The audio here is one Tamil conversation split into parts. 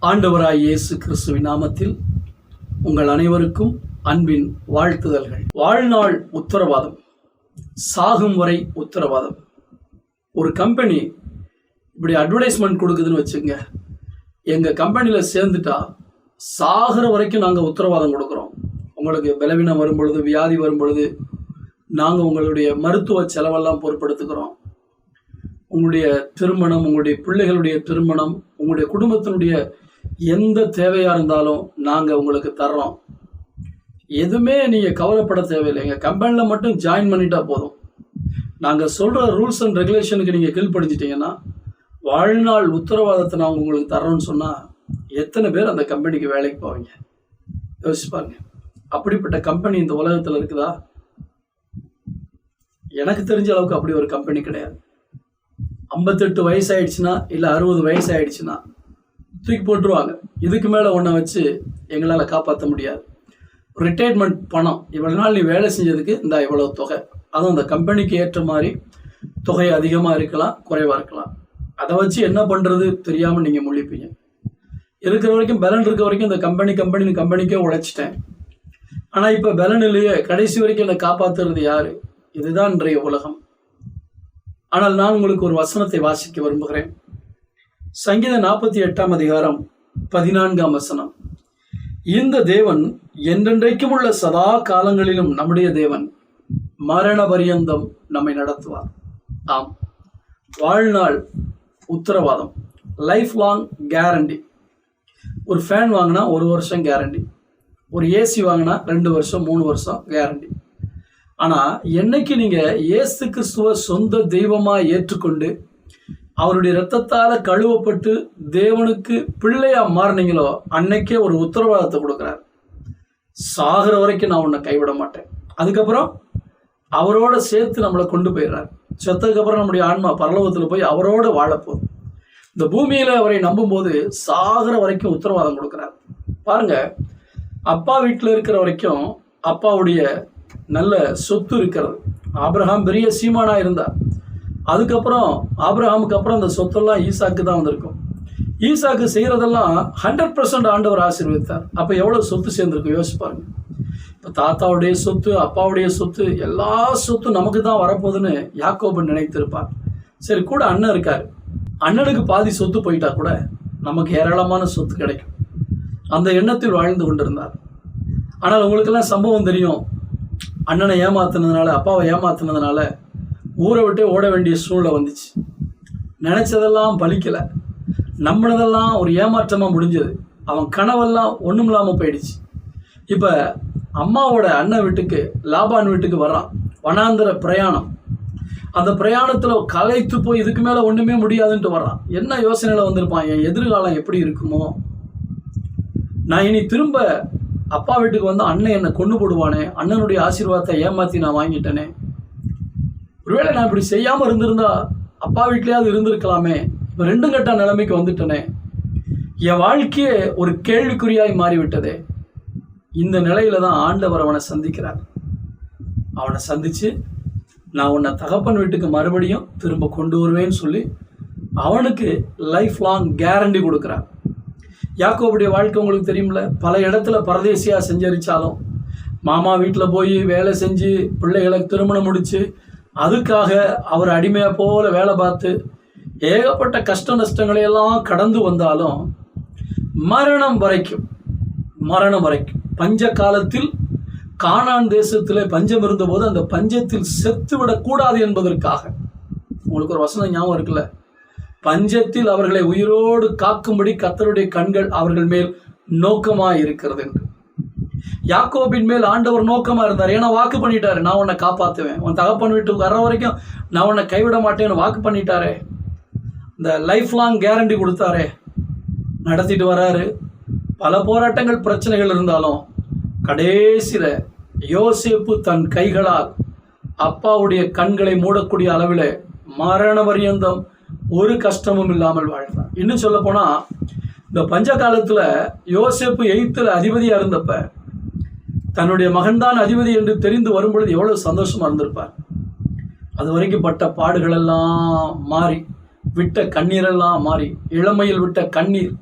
ஆண்டவராய் இயேசு கிறிஸ்துவின் நாமத்தில் உங்கள் அனைவருக்கும் அன்பின் வாழ்த்துதல்கள். வாழ்நாள் உத்தரவாதம். சாகும் வரை உத்தரவாதம். ஒரு கம்பெனி இப்படி அட்வர்டைஸ்மெண்ட் கொடுக்குதுன்னு வச்சுங்க எங்கள் கம்பெனியில் சேர்ந்துட்டா சாகிற வரைக்கும் நாங்கள் உத்தரவாதம் கொடுக்குறோம். உங்களுக்கு பலவீனம் வரும் பொழுது வியாதி வரும் பொழுது நாங்கள் உங்களுடைய மருத்துவ செலவெல்லாம் பொருட்படுத்துக்கிறோம். உங்களுடைய திருமணம் உங்களுடைய பிள்ளைகளுடைய திருமணம் உங்களுடைய குடும்பத்தினுடைய எந்த தேவையாக இருந்தாலும் நாங்கள் உங்களுக்கு தர்றோம். எதுவுமே நீங்கள் கவலைப்பட தேவையில்லை. எங்கள் கம்பெனியில் மட்டும் ஜாயின் பண்ணிட்டா போதும். நாங்கள் சொல்கிற ரூல்ஸ் அண்ட் ரெகுலேஷனுக்கு நீங்கள் கீழ்ப்படிஞ்சிட்டிங்கன்னா வாழ்நாள் உத்தரவாதத்தை நாங்கள் உங்களுக்கு தரோன்னு சொன்னால் எத்தனை பேர் அந்த கம்பெனிக்கு வேலைக்கு போவீங்க? யோசிப்பாங்க அப்படிப்பட்ட கம்பெனி இந்த உலகத்தில் இருக்குதா? எனக்கு தெரிஞ்ச அளவுக்கு அப்படி ஒரு கம்பெனி கிடையாது. ஐம்பத்தெட்டு வயசு ஆயிடுச்சுன்னா இல்லை அறுபது வயசு ஆயிடுச்சுன்னா தூக்கி போட்டுருவாங்க. இதுக்கு மேலே ஒன்றை வச்சு எங்களால் காப்பாற்ற முடியாது. ரிட்டையர்மெண்ட் பணம். இவ்வளோ நாள் நீ வேலை செஞ்சதுக்கு இந்த இவ்வளோ தொகை. அதுவும் அந்த கம்பெனிக்கு ஏற்ற மாதிரி தொகை அதிகமாக இருக்கலாம் குறைவாக இருக்கலாம். அதை வச்சு என்ன பண்ணுறது தெரியாமல் நீங்கள் முழிப்பீங்க. இருக்கிற வரைக்கும் பலன் இருக்க வரைக்கும் இந்த கம்பெனி கம்பெனி கம்பெனிக்கே உழைச்சிட்டேன். ஆனால் இப்போ பலன் இல்லையே. கடைசி வரைக்கும் என்னை காப்பாற்றுறது யார்? இதுதான் இன்றைய உலகம். ஆனால் நான் உங்களுக்கு ஒரு வசனத்தை வாசிக்க விரும்புகிறேன். சங்கீத நாற்பத்தி எட்டாம் அதிகாரம் பதினான்காம் வசனம். இந்த தேவன் என்றென்றைக்கும் உள்ள சதா காலங்களிலும் நம்முடைய தேவன் மரண பரியந்தம் நம்மை நடத்துவார். ஆம். வாழ்நாள் உத்தரவாதம். லைஃப் லாங் கேரண்டி ஒரு ஃபேன் வாங்கினா ஒரு வருஷம் கேரண்டி ஒரு ஏசி வாங்கினா ரெண்டு வருஷம் மூணு வருஷம் கேரண்டி ஆனால் என்னைக்கு நீங்கள் இயேசு கிறிஸ்துவ சொந்த தெய்வமாக ஏற்றுக்கொண்டு அவருடைய ரத்தத்தால் கழுவப்பட்டு தேவனுக்கு பிள்ளையாக மாறினீங்களோ அன்னைக்கே ஒரு உத்தரவாதத்தை கொடுக்குறாரு. சாகிற வரைக்கும் நான் உன்னை கைவிட மாட்டேன். அதுக்கப்புறம் அவரோட சேர்த்து நம்மளை கொண்டு போயிடுறாரு. செத்ததுக்கு அப்புறம் நம்முடைய ஆன்மா பரலோகத்தில் போய் அவரோட வாழப்போகுது இந்த பூமியில் அவரை நம்பும்போது சாகிற வரைக்கும் உத்தரவாதம் கொடுக்குறாரு. பாருங்க அப்பா வீட்டில் இருக்கிற வரைக்கும் அப்பாவுடைய நல்ல சொத்து இருக்கிறது. ஆப்ரஹாம் பெரிய சீமானா இருந்தார். அதுக்கப்புறம் ஆப்ரஹாமுக்கு அப்புறம் அந்த சொத்தெல்லாம் ஈசாக்கு தான் வந்திருக்கும். ஈசாக்கு செய்கிறதெல்லாம் ஹண்ட்ரட் பர்சன்ட் ஆண்டவர் ஆசீர்வதித்தார். அப்போ எவ்வளோ சொத்து சேர்ந்துருக்கும்? யோசிப்பாருங்க தாத்தாவுடைய சொத்து அப்பாவுடைய சொத்து எல்லா சொத்தும் நமக்கு தான் வரப்போகுதுன்னு யாக்கோபன் நினைத்திருப்பார். சரி கூட அண்ணன் இருக்கார். அண்ணனுக்கு பாதி சொத்து போயிட்டா கூட நமக்கு ஏராளமான சொத்து கிடைக்கும். அந்த எண்ணத்தில் வாழ்ந்து கொண்டிருந்தார். ஆனால் உங்களுக்கெல்லாம் சம்பவம் தெரியும். அண்ணனை ஏமாத்தினதுனால அப்பாவை ஏமாத்தினதுனால ஊரை விட்டே ஓட வேண்டிய சூழ்நிலை வந்துச்சு. நினச்சதெல்லாம் பலிக்கலை நம்மளதெல்லாம் ஒரு ஏமாற்றமாக முடிஞ்சது. அவன் கனவெல்லாம் ஒன்றும் இல்லாமல் போயிடுச்சு. இப்போ அம்மாவோட அண்ணன் வீட்டுக்கு லாபான் வீட்டுக்கு வர்றான். வனாந்திர பிரயாணம். அந்த பிரயாணத்தில் களைத்து போய் இதுக்கு மேலே ஒன்றுமே முடியாதுன்ட்டு வர்றான். என்ன யோசனையில் வந்திருப்பான்? என் எதிர்காலம் எப்படி இருக்குமோ? நான் இனி திரும்ப அப்பா வீட்டுக்கு வந்து அண்ணன் என்னை கொண்டு போடுவானே அண்ணனுடைய ஆசீர்வாதத்தை ஏமாற்றி நான் வாங்கிட்டேனே. ஒருவேளை நான் இப்படி செய்யாமல் இருந்திருந்தா அப்பா வீட்லேயாவது இருந்திருக்கலாமே? இப்போ ரெண்டும் கட்ட நிலைமைக்கு வந்துட்டனே. என் வாழ்க்கையே ஒரு கேள்விக்குறியாய் மாறிவிட்டதே. இந்த நிலையில தான் ஆண்டவர் அவனை சந்திக்கிறார். அவனை சந்திச்சு நான் உன்னை தகப்பன் வீட்டுக்கு மறுபடியும் திரும்ப கொண்டு வருவேன்னு சொல்லி அவனுக்கு லைஃப் லாங் கேரண்டி கொடுக்குறார். யாக்கோவுடைய வாழ்க்கை உங்களுக்கு தெரியும்ல? பல இடத்துல பரதேசியாக செஞ்சரிச்சாலும் மாமா வீட்டில் போய் வேலை செஞ்சு பிள்ளைகளை திருமணம் முடித்து அதுக்காக அவர் அடிமையாக போல வேலை பார்த்து ஏகப்பட்ட கஷ்ட நஷ்டங்களை எல்லாம் கடந்து வந்தாலும் மரணம் வரைக்கும் மரணம் வரைக்கும் பஞ்ச காலத்தில் கானான் தேசத்தில் பஞ்சம் இருந்தபோது அந்த பஞ்சத்தில் செத்து விடக்கூடாது என்பதற்காக. உங்களுக்கு ஒரு வசனம் ஞாபகம் இருக்குல்ல? பஞ்சத்தில் அவர்களை உயிரோடு காக்கும்படி கத்தருடைய கண்கள் அவர்கள் மேல் நோக்கமாக இருக்கிறது என்று. யாக்கோபின் மேல் ஆண்டவர் நோக்கமாக இருந்தார். ஏன்னா வாக்கு பண்ணிட்டாரு. நான் உன்னை காப்பாற்றுவேன் உன் தகப்பன் வீட்டுக்கு வர்ற வரைக்கும் நான் உன்னை கைவிட மாட்டேன்னு வாக்கு பண்ணிட்டாரே. இந்த லைஃப் லாங் கேரண்டி கொடுத்தாரே. நடத்திட்டு வராரு. பல போராட்டங்கள் பிரச்சனைகள் இருந்தாலும் கடைசியில் யோசேப்பு தன் கைகளால் அப்பாவுடைய கண்களை மூடக்கூடிய அளவில் மரண பரியந்தம் ஒரு கஷ்டமும் இல்லாமல் வாழ்ந்தார். இன்னும் சொல்ல போனால் இந்த பஞ்ச காலத்தில் யோசேப்பு எய்த்துல அதிபதியாக இருந்தப்ப தன்னுடைய மகன்தான் அதிபதி என்று தெரிந்து வரும்பொழுது எவ்வளோ சந்தோஷமாக இருந்திருப்பார். அது வரைக்கும் பட்ட பாடுகளெல்லாம் மாறி விட்ட கண்ணீரெல்லாம் மாறி இளமையில் விட்ட கண்ணீர்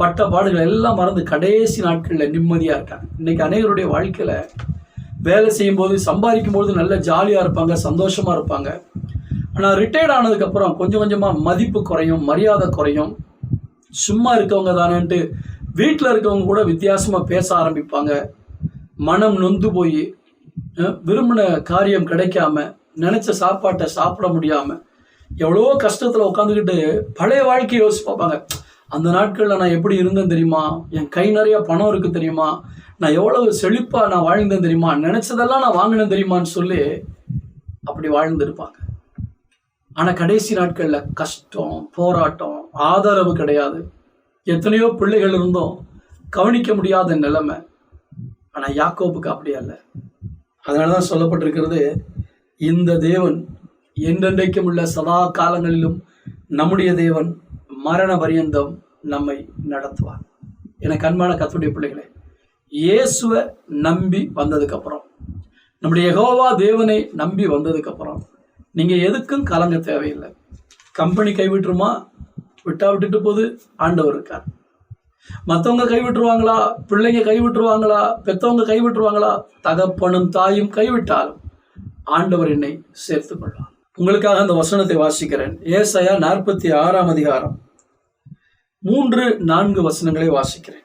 பட்ட பாடுகள் எல்லாம் மறந்து கடைசி நாட்களில் நிம்மதியாக இருக்காங்க. இன்றைக்கி அனைவருடைய வாழ்க்கையில் வேலை செய்யும்போது சம்பாதிக்கும்போது சம்பாதிக்கும் போது நல்ல ஜாலியாக இருப்பாங்க சந்தோஷமாக இருப்பாங்க. ஆனால் ரிட்டையர்ட் ஆனதுக்கப்புறம் கொஞ்சம் கொஞ்சமாக மதிப்பு குறையும் மரியாதை குறையும். சும்மா இருக்கவங்க தானேன்ட்டு வீட்டில் இருக்கவங்க கூட வித்தியாசமாக பேச ஆரம்பிப்பாங்க. மனம் நொந்து போய் விரும்பின காரியம் கிடைக்காம நினச்ச சாப்பாட்டை சாப்பிட முடியாமல் எவ்வளோ கஷ்டத்தில் உட்காந்துக்கிட்டு பழைய வாழ்க்கையை யோசிச்சு பார்ப்பாங்க. அந்த நாட்களில் நான் எப்படி இருந்தேன் தெரியுமா? என் கை நிறைய பணம் இருக்கு தெரியுமா? நான் எவ்வளவு செழிப்பாக நான் வாழ்ந்தேன் தெரியுமா? நினச்சதெல்லாம் நான் வாங்கினேன் தெரியுமான்னு சொல்லி அப்படி வாழ்ந்துருப்பாங்க. ஆனால் கடைசி நாட்களில் கஷ்டம் போராட்டம் ஆதரவு கிடையாது. எத்தனையோ பிள்ளைகள் இருந்தும். கவனிக்க முடியாத நிலைமை. ஆனால் யாக்கோப்புக்கு அப்படி இல்லை அதனால தான் சொல்லப்பட்டிருக்கிறது இந்த தேவன் என்றென்றைக்கும் உள்ள சதா காலங்களிலும் நம்முடைய தேவன் மரண பரியந்தம் நம்மை நடத்துவார். என கண்மான கத்துடைய பிள்ளைகளே இயேசுவை நம்பி வந்ததுக்கப்புறம் நம்முடைய எகோவா தேவனை நம்பி வந்ததுக்கப்புறம் நீங்கள் எதுக்கும் கலங்க தேவையில்லை. கம்பெனி கைவிட்டுருமா? விட்டா விட்டுட்டு போது ஆண்டவர் இருக்கார். மற்றவங்க கைவிட்டுருவாங்களா? பிள்ளைங்க கைவிட்டுருவாங்களா? பெற்றவங்க கைவிட்டுருவாங்களா? தகப்பனும் தாயும் கைவிட்டாலும் ஆண்டவர் என்னை சேர்த்து கொள்வார் உங்களுக்காக அந்த வசனத்தை வாசிக்கிறேன். ஏசையா நாற்பத்தி ஆறாம் அதிகாரம். மூன்று நான்கு வசனங்களை வாசிக்கிறேன்.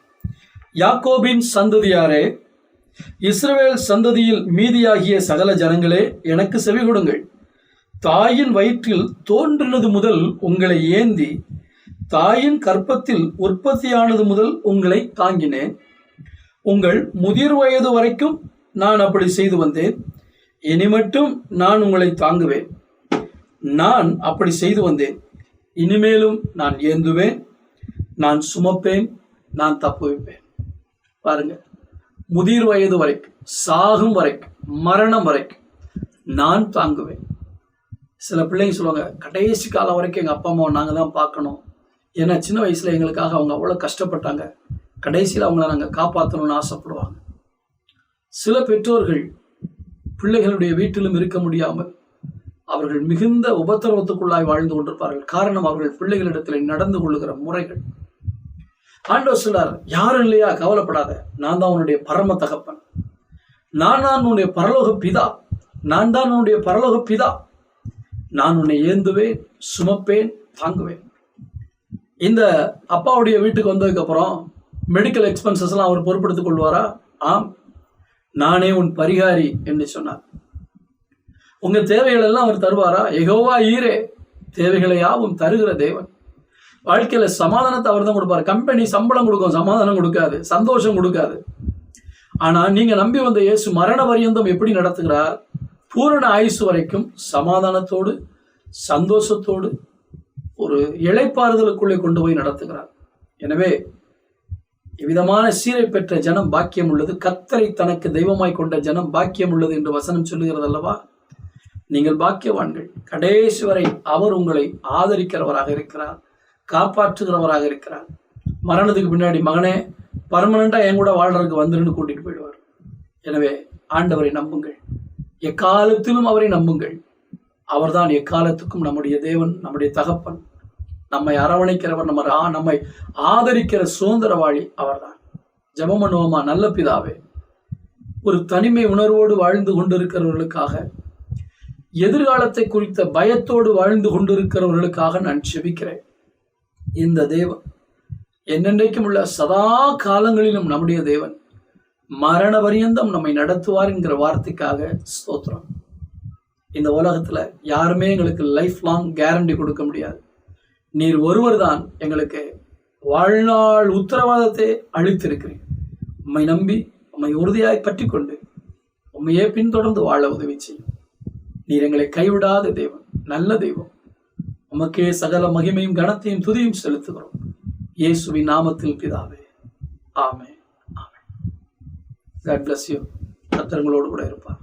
யாக்கோபின் சந்ததியாரே இஸ்ரவேல் சந்ததியில் மீதியாகிய சகல ஜனங்களே எனக்கு செவி கொடுங்கள். தாயின் வயிற்றில் தோன்றினது முதல் உங்களை ஏந்தி தாயின் கற்பத்தில் உற்பத்தியானது முதல் உங்களை தாங்கினேன். உங்கள் முதிர் வயது வரைக்கும் நான் அப்படி செய்து வந்தேன். இனி மட்டும் நான் உங்களை தாங்குவேன். நான் அப்படி செய்து வந்தேன். இனிமேலும் நான் ஏந்துவேன். நான் சுமப்பேன் நான் தப்புவிப்பேன் பாருங்க. முதிர் வயது வரைக்கும் சாகும் வரைக்கும் மரணம் வரைக்கும் நான் தாங்குவேன். சில பிள்ளைங்க சொல்லுவாங்க கடைசி காலம் வரைக்கும் எங்கள் அப்பா அம்மாவை நாங்கள் தான் பார்க்கணும். ஏன்னா சின்ன வயசில் எங்களுக்காக அவங்க அவ்வளோ கஷ்டப்பட்டாங்க. கடைசியில் அவங்கள நாங்கள் காப்பாற்றணும்னு ஆசைப்படுவாங்க. சில பெற்றோர்கள் பிள்ளைகளுடைய வீட்டிலும் இருக்க முடியாமல் அவர்கள் மிகுந்த உபத்திரவத்துக்குள்ளாய் வாழ்ந்து கொண்டிருப்பார்கள். காரணம் அவர்கள் பிள்ளைகளிடத்தில் நடந்து கொள்ளுகிற முறைகள். ஆண்டவர் சொன்னார் யாரும் இல்லையா? கவலைப்படாத. நான் தான் உன்னுடைய பரம தகப்பன். நான் தான் உன்னுடைய பரலோக பிதா. நான் தான் உன்னுடைய பரலோக பிதா. நான் உன்னை ஏந்துவேன் சுமப்பேன் தாங்குவேன். இந்த அப்பாவுடைய வீட்டுக்கு வந்ததுக்கப்புறம் மெடிக்கல் எக்ஸ்பென்சஸ்லாம் அவர் பொறுப்படுத்திக் கொள்வாரா? ஆம். நானே உன் பரிகாரி என்று சொன்னார். உங்கள் தேவைகளெல்லாம் அவர் தருவாரா? எகோவா ஈரே. தேவைகளை யாவும் தருகிற தேவன். வாழ்க்கையில சமாதானத்தை அவர் தான் கொடுப்பார். கம்பெனி சம்பளம் கொடுக்கும் சமாதானம் கொடுக்காது சந்தோஷம் கொடுக்காது. ஆனா நீங்க நம்பி வந்த இயேசு மரண பரியந்தம் எப்படி நடத்துகிறார்? பூரண ஆயுசு வரைக்கும் சமாதானத்தோடு சந்தோஷத்தோடு ஒரு இழைப்பாறுதலுக்குள்ளே கொண்டு போய் நடத்துகிறார். எனவே இவ்விதமான சீரை பெற்ற ஜனம் பாக்கியம் உள்ளது. கத்தரை தனக்கு தெய்வமாய் கொண்ட ஜனம் பாக்கியம் உள்ளது என்று வசனம் சொல்லுகிறது அல்லவா? நீங்கள் பாக்கியவான்கள். கடைசி வரை அவர் உங்களை ஆதரிக்கிறவராக இருக்கிறார். காப்பாற்றுகிறவராக இருக்கிறார். மரணத்துக்கு பின்னாடி மகனே பர்மனண்டாக என் கூட வாழ்றதுக்கு வந்துருன்னு கூட்டிகிட்டு போயிடுவார். எனவே ஆண்டவரை நம்புங்கள். எக்காலத்திலும் அவரை நம்புங்கள். அவர்தான் எக்காலத்துக்கும் நம்முடைய தேவன் நம்முடைய தகப்பன். நம்மை அரவணைக்கிறவர் நம்ம ஆ- நம்மை ஆதரிக்கிற சுதந்திரவாளி அவர்தான். ஜெபம் பண்ணுவோமா? நல்ல பிதாவே ஒரு தனிமை உணர்வோடு வாழ்ந்து கொண்டிருக்கிறவர்களுக்காக எதிர்காலத்தை குறித்த பயத்தோடு வாழ்ந்து கொண்டிருக்கிறவர்களுக்காக நான் செபிக்கிறேன் இந்த தேவன் என்னென்றைக்கும் உள்ள சதா காலங்களிலும் நம்முடைய தேவன் மரண பரியந்தம் நம்மை நடத்துவார் என்கிற வார்த்தைக்காக ஸ்தோத்திரம். இந்த உலகத்துல யாருமே எங்களுக்கு லைஃப் லாங் கேரண்டி கொடுக்க முடியாது. நீர் ஒருவர் தான் எங்களுக்கு வாழ்நாள் உத்தரவாதத்தை அளித்திருக்கிறேன் உம்மை நம்பி உம்மை உறுதியாய் பற்றி கொண்டு உம்மையே பின்தொடர்ந்து வாழ உதவி செய்யும். நீர் எங்களை கைவிடாத தெய்வம் நல்ல தெய்வம். உமக்கே சகல மகிமையும் கனத்தையும் துதியும் செலுத்துகிறோம். இயேசுவின் நாமத்தில் பிதாவே. ஆமே ஆமே காட் பிளஸ் யூ கத்தரங்களோடு கூட இருப்பார்.